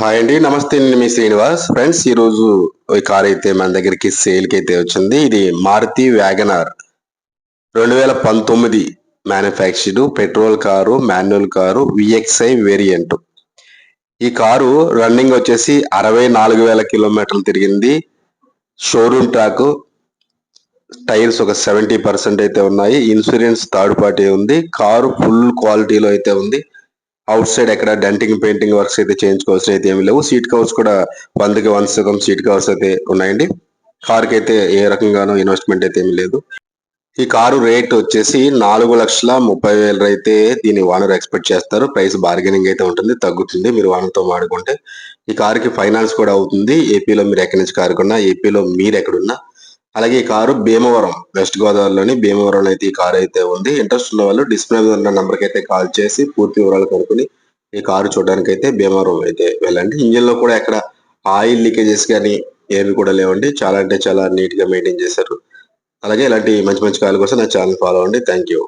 Hi అండి నమస్తే నేను మీ శ్రీనివాస్. ఫ్రెండ్స్ ఈరోజు ఈ కార్ అయితే మన దగ్గరికి సేల్కి అయితే వచ్చింది. ఇది మారుతి వ్యాగనార్. రెండు వేల పంతొమ్మిది manufactured petrol car manual car VXI variant ఈ కారు రన్నింగ్ వచ్చేసి అరవై నాలుగు వేల కిలోమీటర్లు తిరిగింది. షోరూమ్ ట్రాక్ టైర్స్ ఒక సెవెంటీ పర్సెంట్ అయితే ఉన్నాయి. ఇన్సూరెన్స్ థర్డ్ పార్టీ ఉంది. కారు ఫుల్ క్వాలిటీలో అయితే ఉంది. అవుట్ సైడ్ ఎక్కడ డెంటింగ్ పెయింటింగ్ వర్క్స్ అయితే చేయించుకోవాల్సిన అయితే ఏమి లేవు. సీట్ కవర్స్ కూడా వందకి వన్ శాతం సీట్ కవర్స్ అయితే ఉన్నాయండి. కార్కి అయితే ఏ రకంగానూ ఇన్వెస్ట్మెంట్ అయితే ఏమి లేదు. ఈ కారు రేట్ వచ్చేసి నాలుగు లక్షల ముప్పై వేలు అయితే దీని ఓనర్ ఎక్స్పెక్ట్ చేస్తారు. ప్రైస్ బార్గెనింగ్ అయితే ఉంటుంది తగ్గుతుంది. మీరు ఓనర్తో మాడుకుంటే ఈ కారుకి ఫైనాన్స్ కూడా అవుతుంది. ఏపీలో మీరు ఎక్కడి నుంచి కారు కొన్నా ఏపీలో మీరు ఎక్కడున్నా అలాగే ఈ కారు భీమవరం వెస్ట్ గోదావరిలోని భీమవరంలో అయితే ఈ కారు అయితే ఉంది. ఇంట్రెస్ట్ ఉన్న వాళ్ళు డిస్ప్లే మీద ఉన్న నెంబర్కి అయితే కాల్ చేసి పూర్తి వివరాలు కనుక్కొని ఈ కారు చూడడానికి అయితే భీమవరం అయితే వెళ్ళండి. ఇంజిన్లో కూడా ఎక్కడ ఆయిల్ లీకేజెస్ కానీ ఏమి కూడా లేవండి. చాలా అంటే చాలా నీట్గా మెయింటైన్ చేశారు. అలాగే ఇలాంటి మంచి మంచి కార్ల కోసం నా ఛానల్ ఫాలో అవ్వండి. Thank you